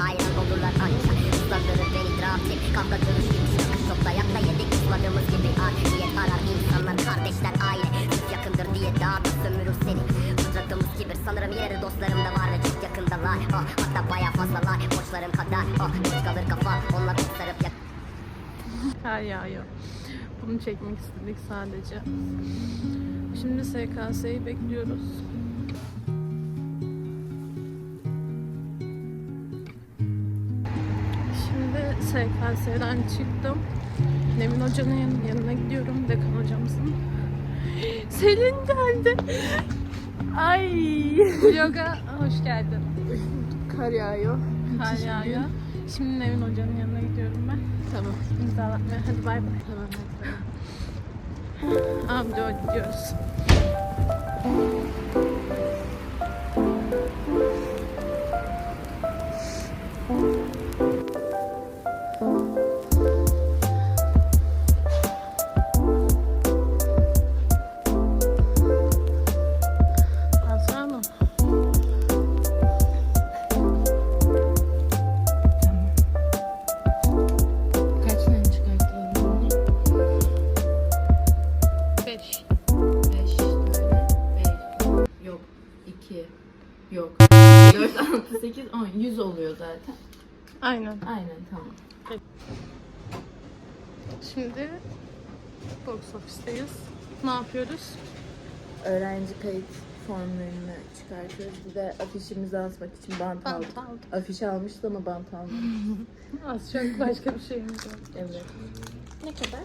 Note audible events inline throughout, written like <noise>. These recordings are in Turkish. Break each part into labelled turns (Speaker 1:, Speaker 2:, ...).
Speaker 1: hayran olurlar ancak. Islandırır beni draftik Kavga dövüş gibi sıkış çok dayakla yedik Isladığımız gibi adiyet arar insanlar. Kardeşler aile. Siz yakındır diye daha da sömürür seni. Fıtratımız kibir sanırım ileri dostlarım da var ve çok yakındalar. Oh, Hatta baya fazlalar. Borçlarım kadar. Oh, Boş kalır kafa. Onunla bir sarıp yak
Speaker 2: Kar yağıyor. Bunu çekmek istedik sadece. Şimdi SKS'yi bekliyoruz. SKS'den çıktım. Nevin Hoca'nın yan- yanına gidiyorum. Dekan hocamızın. <gasps> Selin geldi. Ay. Yoga hoş geldin.
Speaker 3: Kar yağıyor.
Speaker 2: Kar yağıyor. Şimdi Nevin Hoca'nın yanına gidiyorum ben.
Speaker 3: Tamam.
Speaker 2: İmzalatmaya. Hadi bay bay.
Speaker 3: Tamam.
Speaker 2: De <gasps> gidiyoruz. Azra <laughs>
Speaker 3: oluyor zaten.
Speaker 2: Aynen.
Speaker 3: Aynen tamam.
Speaker 2: Şimdi box office'teyiz. Ne yapıyoruz?
Speaker 3: Öğrenci kayıt formlarını çıkartıyoruz. Bir de afişimizi asmak için bant,
Speaker 2: Bant
Speaker 3: aldık.
Speaker 2: aldık.
Speaker 3: Afiş almışız ama bant almadık. <laughs>
Speaker 2: Az çok başka bir şeyimiz yok.
Speaker 3: evet.
Speaker 2: Ne kadar?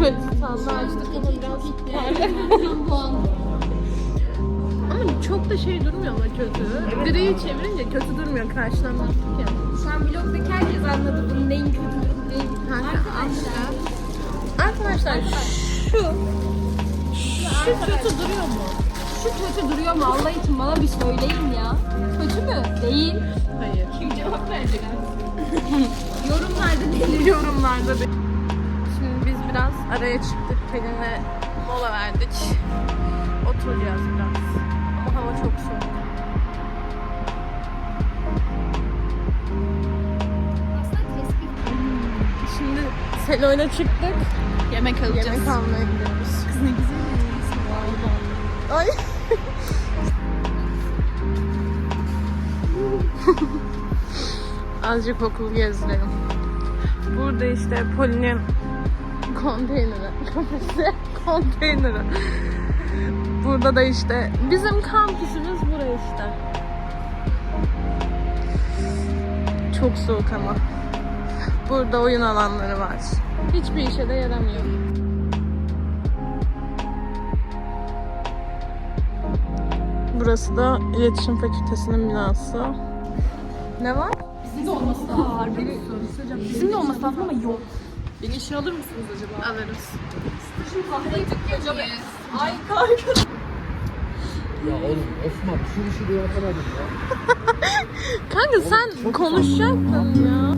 Speaker 2: Evet, açtık ama biraz Ama çok da şey durmuyor ama kötü. Direği çevirince kötü durmuyor karşıdan baktık ya.
Speaker 4: Şu an vlogdaki herkes anladı bunun neyin kötü neyin Arkadaşlar.
Speaker 2: Arkadaşlar şu şu kötü duruyor mu?
Speaker 4: Şu kötü duruyor mu Allah için bana bir söyleyin ya. Kötü mü? Değil.
Speaker 2: Hayır.
Speaker 4: Kim cevap verecek <laughs> Yorumlarda değil.
Speaker 2: Yorumlarda bir... Biraz araya çıktık. Pelin'e mola verdik. Oturacağız biraz. Ama hava çok soğuk. Şimdi Selo'yla çıktık. Yemek alacağız. Yemek almaya gidiyoruz. Kız ne güzel Ay. <laughs> Azıcık okul gezdirelim. Burada işte Poli'nin konteyneri. Kafesi konteyneri. Burada da işte bizim kampüsümüz burası işte. Çok soğuk ama. Burada oyun alanları var. Hiçbir işe de yaramıyor. Burası da iletişim fakültesinin binası. Ne var?
Speaker 4: Bizim de olması lazım. Bizim de olması lazım ama yok.
Speaker 2: Beni işe alır mısınız acaba? Alırız.
Speaker 4: Kahve hocam. Ay kanka.
Speaker 5: Ya oğlum Osman şu işi de yapamadım ya. <laughs>
Speaker 2: Kanka sen konuşacaktın ya.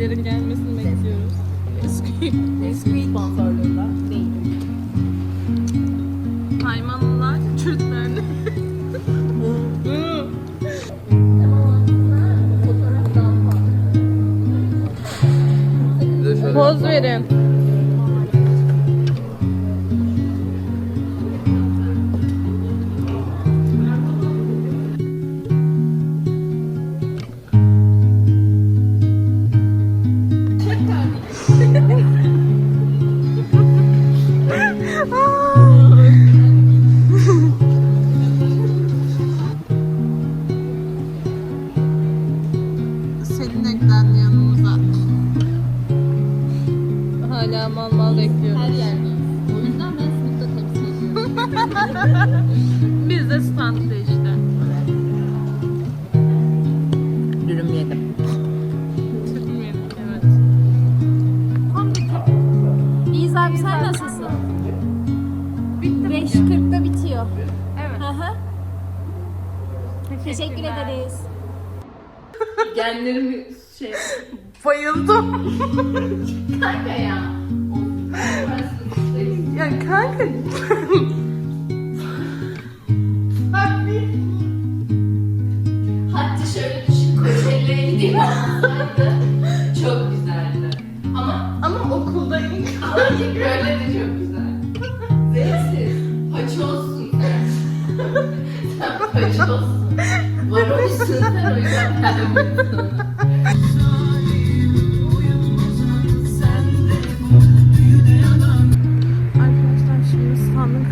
Speaker 2: Nesquik'lerin
Speaker 4: gelmesini bekliyoruz.
Speaker 2: Nesquik.
Speaker 3: Nesquik sponsorluğunda değil.
Speaker 5: Haymanlılar çürütlerini.
Speaker 2: Poz verin.
Speaker 4: Teşekkür ederiz.
Speaker 3: Genlerimi şey...
Speaker 2: Bayıldım.
Speaker 3: Kanka ya.
Speaker 2: Ya kanka.
Speaker 3: Hatta şöyle düşün Kocaeli'ye gideyim olsaydı çok güzeldi. Ama
Speaker 2: Ama okuldayım.
Speaker 3: Hayır böyle de çok Sen o yüzden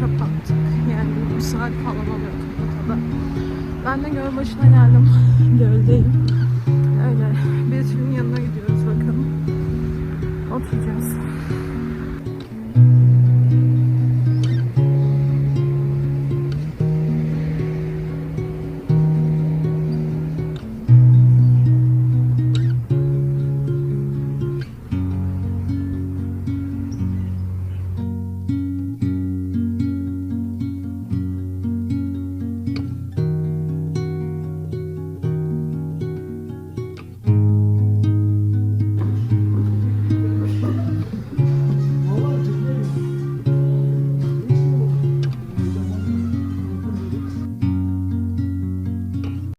Speaker 2: kapattık. Yani bir saat falan oluyor kapatalı. Ben de göl başına geldim. <laughs> Göldeyim. Öyle. Bir yanına gidiyoruz bakalım. Oturacağız.